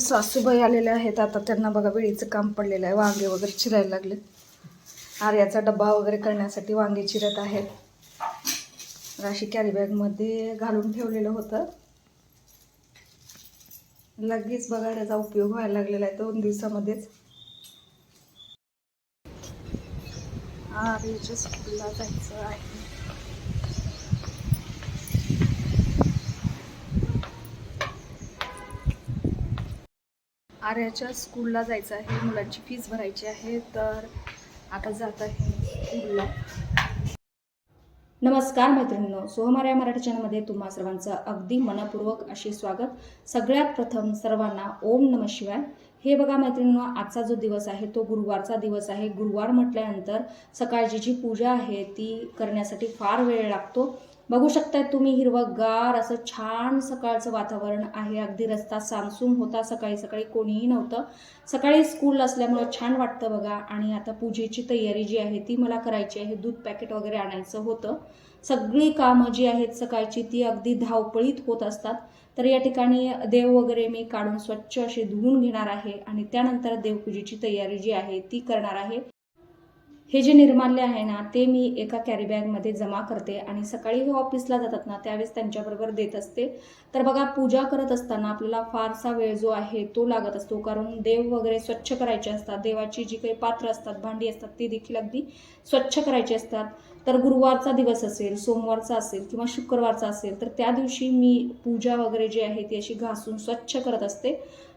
सासूबाई आलेल्या आहेत. आता त्यांना बघा वेळीचं काम पडलेलं आहे. वांगे वगैरे चिरायला लागले. आर्याचा डब्बा वगैरे करण्यासाठी वांगे चिरत आहेत. राशी कॅरीबॅगमध्ये घालून ठेवलेलं होतं. लगेच बघा त्याचा उपयोग व्हायला लागलेला आहे दोन दिवसामध्येच. आर्याच्या स्कूलला जायचं आहे. आर्याच्या स्कूलला जायचं आहे. मुलांची फीस भरायची आहे. तर आता जात आहे स्कूलला नमस्कार मैत्रिणींनो सोहमार्या मराठी चॅनलमध्ये तुम्हा सर्वांचं अगदी मनपूर्वक असे स्वागत. सगळ्यात प्रथम सर्वांना ओम नम शिवाय. हे बघा मैत्रिणींनो आजचा जो दिवस आहे तो गुरुवारचा दिवस आहे. गुरुवार म्हटल्यानंतर सकाळची जी पूजा आहे ती करण्यासाठी फार वेळ लागतो. बघू शकताय तुम्ही हिरवंगार असं छान सकाळचं वातावरण आहे. अगदी रस्ता सामसूम होता सकाळी सकाळी कोणीही नव्हतं. सकाळी स्कूल असल्यामुळं छान वाटतं बघा. आणि आता पूजेची तयारी जी आहे ती मला करायची आहे. दूध पॅकेट वगैरे आणायचं होतं. सगळी कामं जी आहेत सकाळची ती अगदी धावपळीत होत असतात. तर या ठिकाणी देव वगैरे मी काढून स्वच्छ असे धुवून घेणार आहे. आणि त्यानंतर देवपूजेची तयारी जी आहे ती करणार आहे. हे जे निर्माल्य आहे ना ते मी एका कॅरी बॅगमध्ये जमा करते आणि सकाळी हे ऑफिसला जातात ना त्यावेळेस त्यांच्याबरोबर देत असते. तर बघा पूजा करत असताना आपल्याला फारसा वेळ जो आहे तो लागत असतो. कारण देव वगैरे स्वच्छ करायचे असतात. देवाची जी काही पात्र असतात भांडी असतात ती देखील अगदी स्वच्छ करायची असतात. तर गुरुवारचा दिवस असेल सोमवारचा असेल किंवा शुक्रवारचा असेल तर त्या दिवशी मी पूजा वगैरे जी आहे ती अशी घासून स्वच्छ करत असते.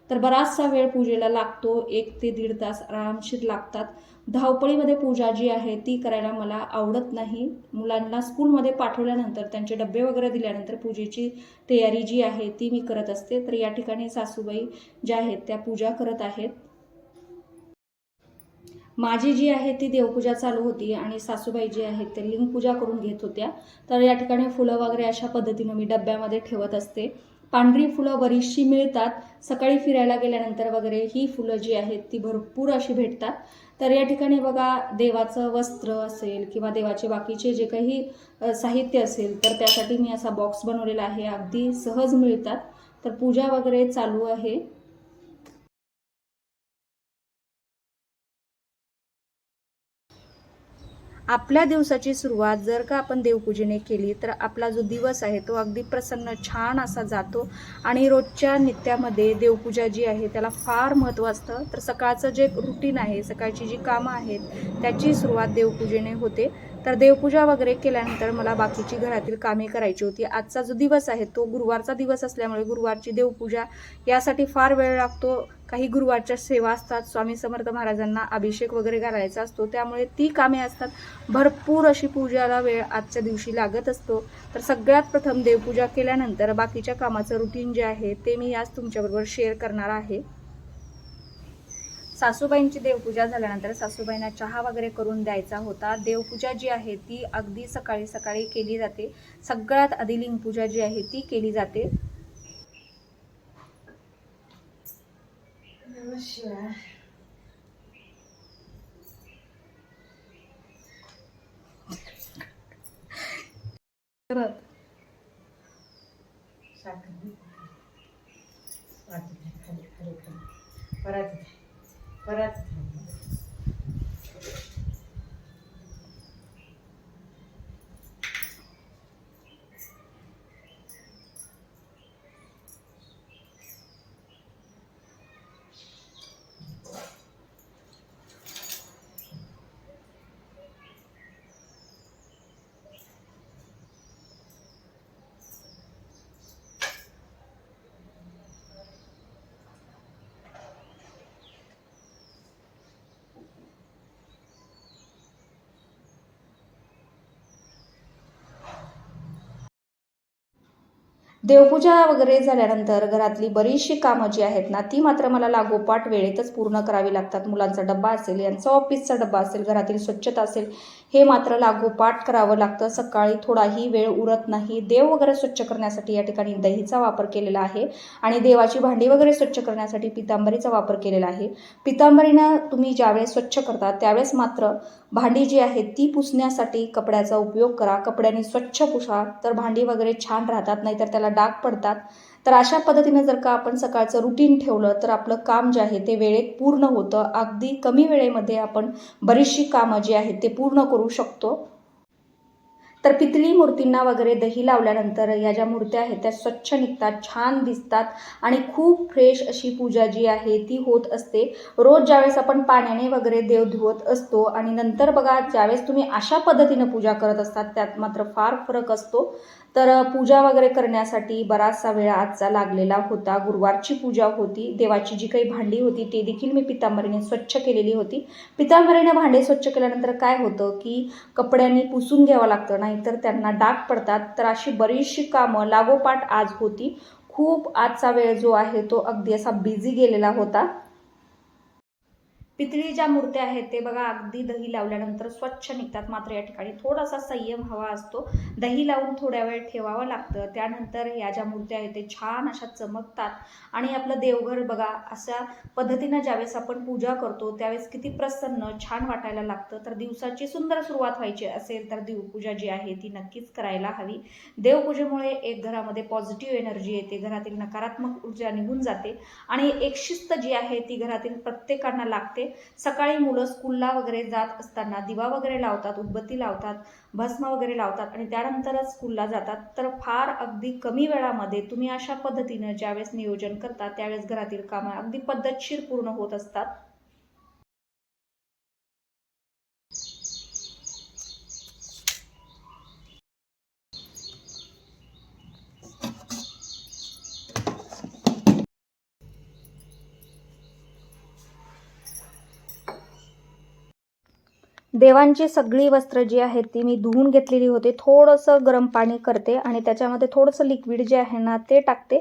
तर बराचसा वेळ पूजेला लागतो. एक ते दीड तास आरामशीर लागतात. धावपळीमध्ये पूजा जी आहे ती करायला मला आवडत नाही. मुलांना स्कूलमध्ये पाठवल्यानंतर त्यांचे डबे वगैरे दिल्यानंतर पूजेची तयारी जी आहे ती मी करत असते. तर या ठिकाणी सासूबाई ज्या आहेत त्या पूजा करत आहेत. माझी जी आहे ती देवपूजा चालू होती आणि सासूबाई जी आहेत ते लिंगपूजा करून घेत होत्या. तर या ठिकाणी फुलं वगैरे अशा पद्धतीनं मी डब्यामध्ये ठेवत असते. पांढरी फुलं बरीचशी मिळतात. सकाळी फिरायला गेल्यानंतर वगैरे ही फुलं जी आहेत ती भरपूर अशी भेटतात. तर या ठिकाणी बघा देवाचं वस्त्र असेल किंवा देवाचे बाकीचे जे काही साहित्य असेल तर त्यासाठी मी असा बॉक्स बनवलेला आहे. अगदी सहज मिळतात. तर पूजा वगैरे चालू आहे. आपल्या दिवसाची सुरुवात जर का आपण देवपूजेने केली तर आपला जो दिवस आहे तो अगदी प्रसन्न छान असा जातो. आणि रोजच्या नित्यामध्ये देवपूजा जी आहे त्याला फार महत्त्व असतं. तर सकाळचं जे रुटीन आहे सकाळची जी कामं आहेत त्याची सुरुवात देवपूजेने होते. तर देवपूजा वगैरे केल्यानंतर मला बाकीची घरातील कामे करायची होती. आजचा जो दिवस आहे तो गुरुवारचा दिवस असल्यामुळे गुरुवारची देवपूजा यासाठी फार वेळ लागतो. काही गुरुवारच्या सेवा असतात स्वामी समर्थ महाराजांना अभिषेक वगैरे घालायचा असतो. त्यामुळे ती कामे असतात. भरपूर अशी पूजाला वेळ आजच्या दिवशी लागत असतो. तर सगळ्यात प्रथम देवपूजा केल्यानंतर बाकीच्या कामाचं रुटीन जे आहे ते मी आज तुमच्याबरोबर शेअर करणार आहे. सासूबाईंची देवपूजा झाल्यानंतर सासूबाईंना चहा वगैरे करून द्यायचा होता. देवपूजा जी आहे ती अगदी सकाळी सकाळी केली जाते. सगळ्यात आधी लिंगपूजा जी आहे ती केली जाते. परत. вперед. देवपूजा वगैरे झाल्यानंतर घरातली बरीचशी कामं जी आहेत ना ती मात्र मला लागोपाठ वेळेतच पूर्ण करावी लागतात. मुलांचा डब्बा असेल यांचा ऑफिसचा डब्बा असेल घरातील स्वच्छता असेल हे मात्र लागोपाठ करावं लागतं. सकाळी थोडाही वेळ उरत नाही. देव वगैरे स्वच्छ करण्यासाठी या ठिकाणी दहीचा वापर केलेला आहे आणि देवाची भांडी वगैरे स्वच्छ करण्यासाठी पितांबरीचा वापर केलेला आहे. पितांबरीनं तुम्ही ज्यावेळेस स्वच्छ करता त्यावेळेस मात्र भांडी जी आहे ती पुसण्यासाठी कपड्याचा उपयोग करा. कपड्यांनी स्वच्छ पुसा तर भांडी वगैरे छान राहतात नाहीतर त्याला डाग पडतात. तर अशा पद्धतीने जर का आपण सकाळचं रुटीन ठेवलं तर आपलं काम जे आहे ते वेळेत पूर्ण होतं. अगदी कमी वेळेमध्ये आपण बरीचशी कामं जी आहेत ते पूर्ण करू शकतो. तर पितळी मूर्तींना वगैरे दही लावल्यानंतर या ज्या मूर्त्या आहेत त्या स्वच्छ निघतात छान दिसतात आणि खूप फ्रेश अशी पूजा जी आहे ती होत असते. रोज ज्यावेळेस आपण पाण्याने वगैरे देव धुवत असतो आणि नंतर बघा ज्यावेळेस तुम्ही अशा पद्धतीनं पूजा करत असतात त्यात मात्र फार फरक असतो. तर पूजा वगैरे करण्यासाठी बराचसा वेळ आजचा लागलेला होता. गुरुवारची पूजा होती. देवाची जी काही भांडी होती ती देखील मी पितांबरीने स्वच्छ केलेली होती. पितांबरीने भांडे स्वच्छ केल्यानंतर काय होतं की कपड्यांनी पुसून घ्यावं लागतं. नाहीतर त्यांना डाग पडतात. तर अशी बरीचशी कामं लागोपाठ आज होती. खूप आजचा वेळ जो आहे तो अगदी असा बिझी गेलेला होता. पितळी ज्या मूर्त्या आहेत ते बघा अगदी दही लावल्यानंतर स्वच्छ निघतात. मात्र या ठिकाणी थोडासा संयम हवा असतो. दही लावून थोड्या वेळ ठेवावं लागतं. त्यानंतर या ज्या मूर्त्या आहेत ते छान अशा चमकतात. आणि आपलं देवघर बघा अशा पद्धतीनं ज्यावेळेस आपण पूजा करतो त्यावेळेस किती प्रसन्न छान वाटायला लागतं. तर दिवसाची सुंदर सुरुवात व्हायची असेल तर देवपूजा जी आहे ती नक्कीच करायला हवी. देवपूजेमुळे एक घरामध्ये पॉझिटिव्ह एनर्जी येते. घरातील नकारात्मक ऊर्जा निघून जाते. आणि एक शिस्त जी आहे ती घरातील प्रत्येकांना लागते. सकाळी मुलं स्कूलला वगैरे जात असताना दिवा वगैरे लावतात उदबत्ती लावतात भस्म वगैरे लावतात आणि त्यानंतरच स्कूलला जातात. तर फार अगदी कमी वेळामध्ये तुम्ही अशा पद्धतीनं ज्यावेळेस नियोजन करता त्यावेळेस घरातील कामं अगदी पद्धतशीर पूर्ण होत असतात. देवांची सगळी वस्त्र जी आहेत ती मी धुवून घेतलेली होती. थोडंसं गरम पाणी करते आणि त्याच्यामध्ये थोडंसं लिक्विड जे आहे ना ते टाकते.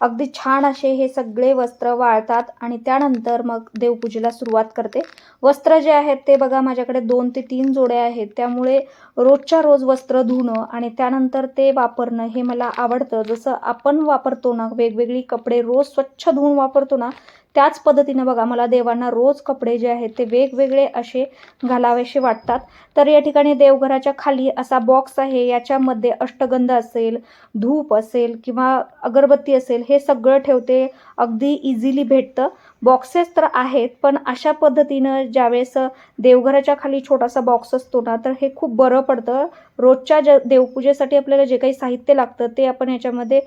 अगदी छान असे हे सगळे वस्त्र वाळतात आणि त्यानंतर मग देवपूजेला सुरुवात करते. वस्त्र जे आहेत ते बघा माझ्याकडे दोन ते तीन जोड्या आहेत. त्यामुळे रोजच्या रोज वस्त्र धुणं आणि त्यानंतर ते वापरणं हे मला आवडतं. जसं आपण वापरतो ना वेगवेगळी कपडे रोज स्वच्छ धुवून वापरतो ना त्याच पद्धतीनं बघा मला देवांना रोज कपडे जे आहेत ते वेगवेगळे असे घालावेसे वाटतात. तर या ठिकाणी देवघराच्या खाली असा बॉक्स आहे याच्यामध्ये अष्टगंध असेल धूप असेल किंवा अगरबत्ती असेल हे सगळं ठेवते. अगदी इझिली भेटतं. बॉक्सेस तर आहेत पण अशा पद्धतीनं ज्यावेळेस देवघराच्या खाली छोटासा बॉक्स असतो ना तर हे खूप बरं पडतं. रोजच्या ज देवपूजेसाठी आपल्याला जे काही साहित्य लागतं ते आपण याच्यामध्ये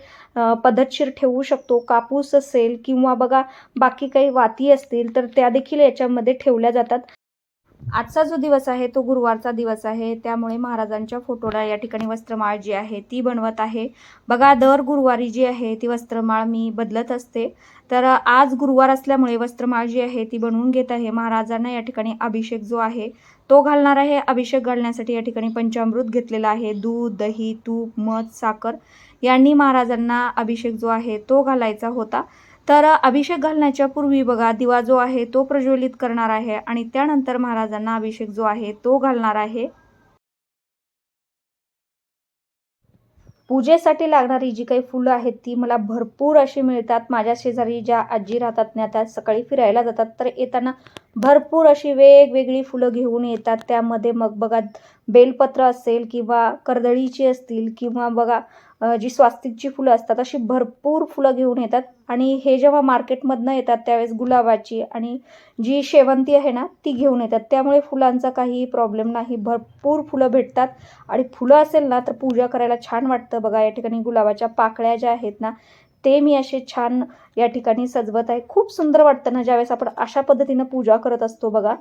पद्धतशीर ठेवू शकतो. कापूस असेल किंवा बघा बाकी काही वाती असतील तर त्या देखील याच्यामध्ये ठेवल्या जातात. आजचा जो दिवस आहे तो गुरुवारचा दिवस आहे. त्यामुळे महाराजांच्या फोटोला या ठिकाणी वस्त्रमाळ जी आहे ती बनवत आहे. बघा दर गुरुवारी जी आहे ती वस्त्रमाळ मी बदलत असते. तर आज गुरुवार असल्यामुळे वस्त्रमाळ जी आहे ती बनवून घेत आहे. महाराजांना या ठिकाणी अभिषेक जो आहे तो घालणार आहे. अभिषेक घालण्यासाठी या ठिकाणी पंचामृत घेतलेला आहे. दूध दही तूप मध साखर यांनी महाराजांना अभिषेक जो आहे तो घालायचा होता. तर अभिषेक घालण्याच्या पूर्वी बघा दिवा जो आहे तो प्रज्वलित करणार आहे आणि त्यानंतर महाराजांना अभिषेक जो आहे तो घालणार आहे. पूजेसाठी लागणारी जी काही फुलं आहेत ती मला भरपूर अशी मिळतात. माझ्या शेजारी ज्या आजी राहतात ना त्या सकाळी फिरायला जातात. तर येताना भरपूर अशी वेगवेगळी फुलं घेऊन येतात. त्यामध्ये मग बघा बेलपत्र असेल किंवा कर्दळीची असतील किंवा बघा जी स्वास्तिकची फुलं असतात अशी भरपूर फुलं घेऊन येतात. आणि हे जेव्हा मार्केटमधनं येतात त्यावेळेस गुलाबाची आणि जी शेवंती आहे ना ती घेऊन येतात. त्यामुळे फुलांचा काही प्रॉब्लेम नाही. भरपूर फुलं भेटतात. आणि फुलं असेल ना तर पूजा करायला छान वाटतं. बघा या ठिकाणी गुलाबाच्या पाकळ्या ज्या आहेत ना ते मी असे छान या ठिकाणी सजवत आहे. खूप सुंदर वाटतं ना ज्यावेळेस आपण अशा पद्धतीनं पूजा करत असतो बघा.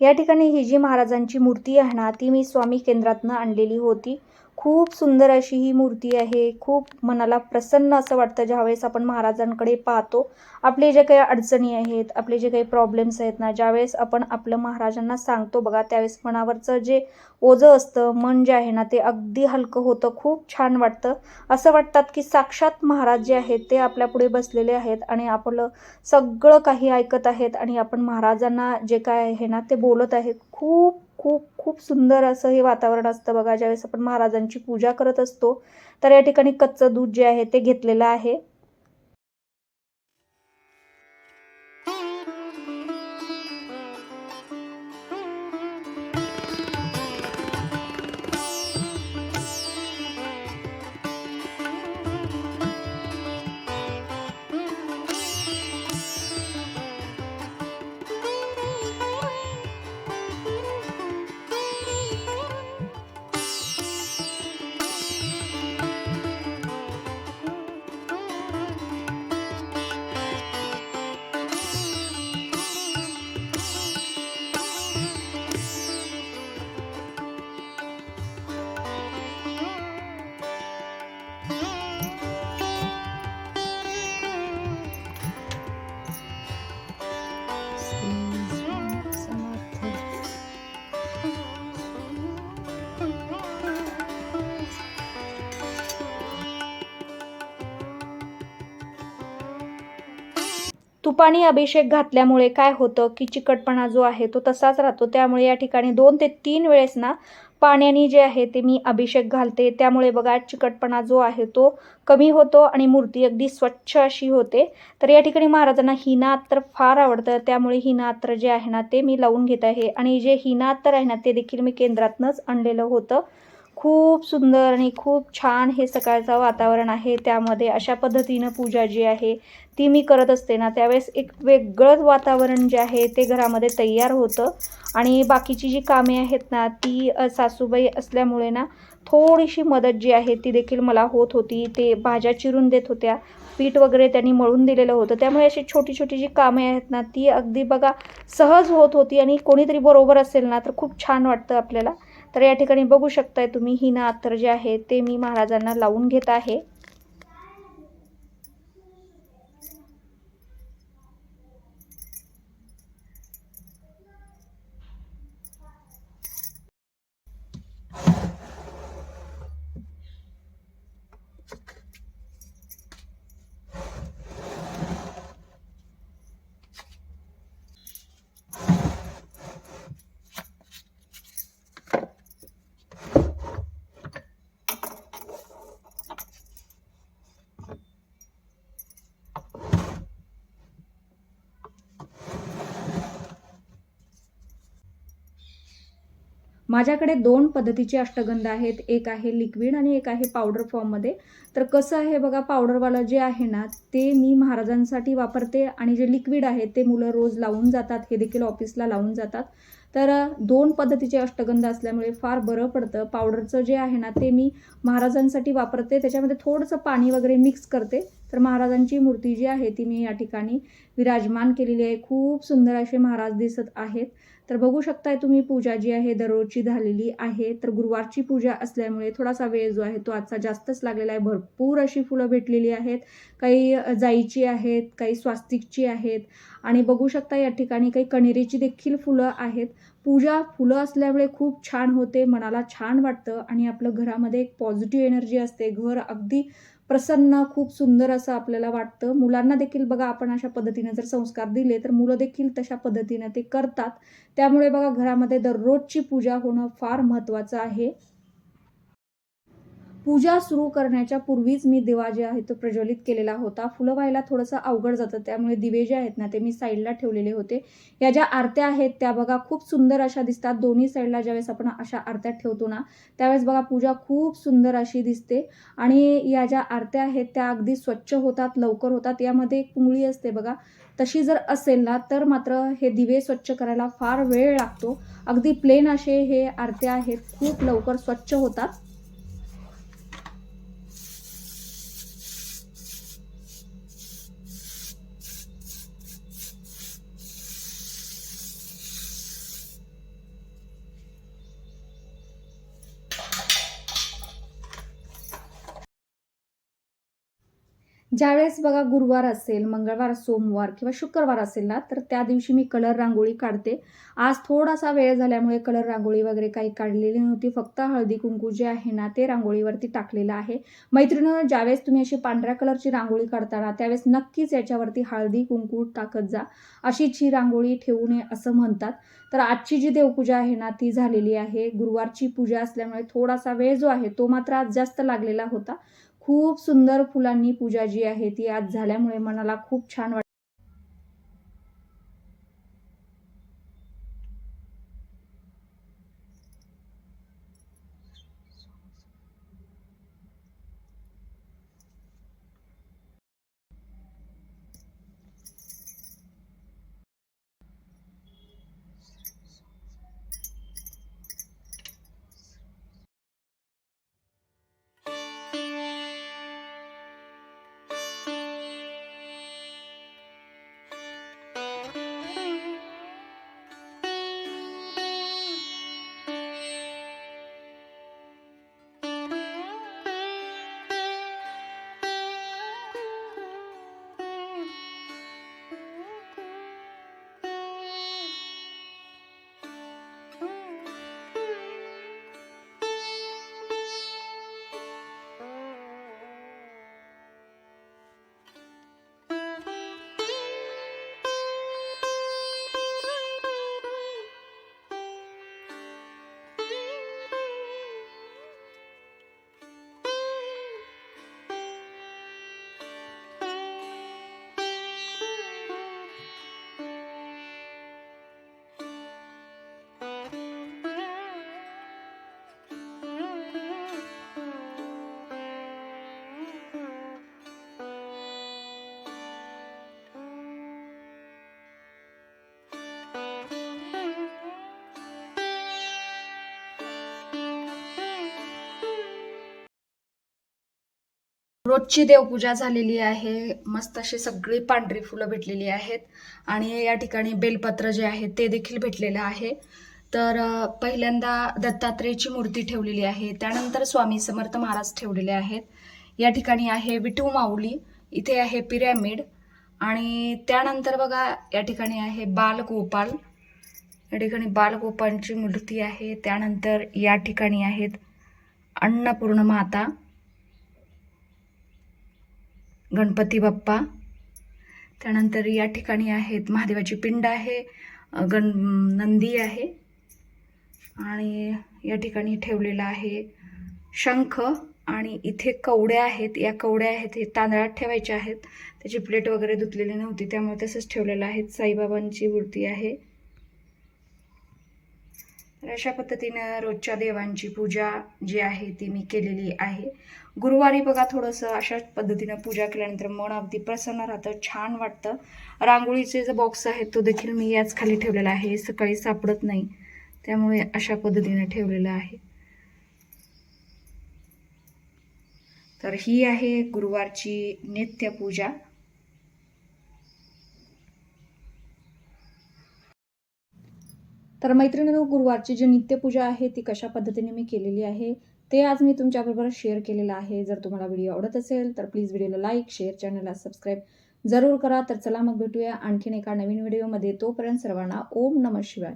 या ठिकाणी ही जी महाराजांची मूर्ती आहे ना ती मी स्वामी केंद्रातनं आणलेली होती. खूप सुंदर अशी ही मूर्ती आहे. खूप मनाला प्रसन्न असं वाटतं ज्यावेळेस आपण महाराजांकडे पाहतो. आपले जे काही अडचणी आहेत आपले जे काही प्रॉब्लेम्स आहेत ना ज्यावेळेस आपण आपलं महाराजांना सांगतो बघा त्यावेळेस मनावरचं जे ओझं असतं मन जे आहे ना ते अगदी हलकं होतं. खूप छान वाटतं. असं वाटतात की साक्षात महाराज जे आहेत ते आपल्यापुढे बसलेले आहेत आणि आपलं सगळं काही ऐकत आहेत आणि आपण महाराजांना जे काय आहे ना ते बोलत आहेत खूप खूप खूप सुंदर असं हे वातावरण असतं बघा. ज्यावेळेस आपण महाराजांची पूजा करत असतो तर या ठिकाणी कच्चं दूध जे आहे ते घेतलेलं आहे. तुपाने अभिषेक घातल्यामुळे काय होतं की चिकटपणा जो आहे तो तसाच राहतो. त्यामुळे या ठिकाणी दोन ते तीन वेळेस ना पाण्याने जे आहे ते मी अभिषेक घालते. त्यामुळे बघा चिकटपणा जो आहे तो कमी होतो आणि मूर्ती अगदी स्वच्छ अशी होते. तर या ठिकाणी महाराजांना हिनात्र फार आवडतं. त्यामुळे हिनात्र जे आहे ना ते मी लावून घेत आहे. आणि जे हिनात्र आहे ना ते देखील मी केंद्रातनंच आणलेलं होतं. खूप सुंदर आणि खूप छान हे सकाळचं वातावरण आहे. त्यामध्ये अशा पद्धतीनं पूजा जी आहे ती मी करत असते ना त्यावेळेस एक वेगळंच वातावरण जे आहे ते घरामध्ये तयार होतं. आणि बाकीची जी कामे आहेत ना ती सासूबाई असल्यामुळे ना थोडीशी मदत जी आहे ती देखील मला होत होती. ते भाज्या चिरून देत होत्या. पीठ वगैरे त्यांनी मळून दिलेलं होतं. त्यामुळे अशी छोटी छोटी जी कामे आहेत ना ती अगदी बघा सहज होत होती आणि कोणीतरी बरोबर असेल ना तर खूप छान वाटतं आपल्याला. तर या ठिकाणी बघू शकताय तुम्ही हिना अत्तर जे आहे ते मी महाराजांना लावून घेत आहे. माझ्याकडे दोन पद्धतीचे अष्टगंध आहेत. एक आहे लिक्विड आणि एक आहे पावडर फॉर्ममध्ये तर कसं आहे बघा पावडरवालं जे आहे ना ते मी महाराजांसाठी वापरते आणि जे लिक्विड आहे ते मुलं रोज लावून जातात. हे देखील ऑफिसला लावून जातात. तर दोन पद्धतीचे अष्टगंध असल्यामुळे फार बरं पडतं. पावडरचं जे आहे ना ते मी महाराजांसाठी वापरते. त्याच्यामध्ये थोडंसं पाणी वगैरे मिक्स करते. तर महाराजांची मूर्ती जी आहे ती मी या ठिकाणी विराजमान केलेली आहे. खूप सुंदर असे महाराज दिसत आहेत. तर बघू शकताय तुम्ही पूजा जी आहे दररोजची झालेली आहे. तर गुरुवारची पूजा असल्यामुळे थोडासा वेळ जो आहे तो आजचा जास्तच लागलेला आहे. भरपूर अशी फुलं भेटलेली आहेत. काही जाईची आहेत काही स्वास्तिकची आहेत. आणि बघू शकता या ठिकाणी काही कणेरीची देखील फुलं आहेत. पूजा फुलं असल्यामुळे खूप छान होते मनाला छान वाटतं आणि आपलं घरामध्ये एक पॉझिटिव्ह एनर्जी असते. घर अगदी प्रसन्न खूप सुंदर असं आपल्याला वाटतं. मुलांना देखील बघा आपण अशा पद्धतीने जर संस्कार दिले तर मुलं देखील तशा पद्धतीने ते करतात. त्यामुळे बघा घरामध्ये दररोजची पूजा होणं फार महत्त्वाचं आहे. पूजा सुरू करण्याच्या पूर्वीच मी दिवा जे आहे तो प्रज्वलित केलेला होता. फुलं व्हायला थोडंसं अवघड जातं त्यामुळे दिवे जे आहेत ना ते मी साईडला ठेवलेले होते. या ज्या आरत्या आहेत त्या बघा खूप सुंदर अशा दिसतात. दोन्ही साईडला ज्यावेळेस आपण अशा आरत्या ठेवतो ना त्यावेळेस बघा पूजा खूप सुंदर अशी दिसते. आणि या ज्या आरत्या आहेत त्या अगदी स्वच्छ होतात लवकर होतात. यामध्ये एक पुंगळी असते बघा. तशी जर असेल ना तर मात्र हे दिवे स्वच्छ करायला फार वेळ लागतो. अगदी प्लेन असे हे आरत्या आहेत खूप लवकर स्वच्छ होतात. ज्यावेळेस बघा गुरुवार असेल मंगळवार सोमवार किंवा शुक्रवार असेल ना तर त्या दिवशी मी कलर रांगोळी काढते. आज थोडासा वेळ झाल्यामुळे कलर रांगोळी वगैरे काही काढलेली नव्हती. फक्त हळदी कुंकू जे आहे ना ते रांगोळीवरती टाकलेलं आहे. मैत्रिणीनं ज्यावेळेस तुम्ही अशी पांढऱ्या कलरची रांगोळी काढताना त्यावेळेस नक्कीच याच्यावरती हळदी कुंकू टाकत जा. अशीच ही रांगोळी ठेवू नये असं म्हणतात. तर आजची जी देवपूजा आहे ना ती झालेली आहे. गुरुवारची पूजा असल्यामुळे थोडासा वेळ जो आहे तो मात्र आज जास्त लागलेला होता. खूप सुंदर फुलांनी पूजा जी आहे ती आज झाल्यामुळे मनाला खूप छान वाटत. रोजची देवपूजा झालेली आहे. मस्त अशी सगळी पांढरी फुलं भेटलेली आहेत. आणि या ठिकाणी बेलपत्र जे आहे ते देखील भेटलेलं आहे. तर पहिल्यांदा दत्तात्रेयची मूर्ती ठेवलेली आहे. त्यानंतर स्वामी समर्थ महाराज ठेवलेले आहेत. या ठिकाणी आहे विठू माऊली इथे आहे पिरॅमिड आणि त्यानंतर बघा या ठिकाणी आहे बालगोपाल. या ठिकाणी बालगोपालची मूर्ती आहे. त्यानंतर या ठिकाणी आहेत अन्नपूर्ण माता गणपती बाप्पा. त्यानंतर या ठिकाणी आहेत महादेवाची पिंड आहे गण नंदी आहे. आणि या ठिकाणी ठेवलेला आहे शंख आणि इथे कवड्या आहेत. या कवड्या आहेत हे तांदळात ठेवायच्या आहेत. त्याची प्लेट वगैरे धुतलेली नव्हती त्यामुळे तसंच ठेवलेलं आहे. साईबाबांची मूर्ती आहे. तर अशा पद्धतीनं रोजच्या देवांची पूजा जी आहे ती मी केलेली आहे. गुरुवारी बघा थोडंसं अशाच पद्धतीनं पूजा केल्यानंतर मन अगदी प्रसन्न राहतं छान वाटतं. रांगोळीचे जो बॉक्स आहेत तो देखील मी याच खाली ठेवलेला आहे सकाळी सापडत नाही. त्यामुळे अशा पद्धतीनं ठेवलेलं आहे. तर ही आहे गुरुवारची नित्यपूजा तर मैत्रिणींनो गुरुवारची जी नित्यपूजा आहे ती कशा पद्धतीने मी केलेली आहे ते आज मी तुमच्याबरोबर शेअर केलेलं आहे. जर तुम्हाला व्हिडिओ आवडत असेल तर प्लीज व्हिडिओला लाईक शेअर चॅनलला सबस्क्राईब जरूर करा. तर चला मग भेटूया आणखीन एका नवीन व्हिडिओमध्ये तोपर्यंत सर्वांना ओम नम शिवाय.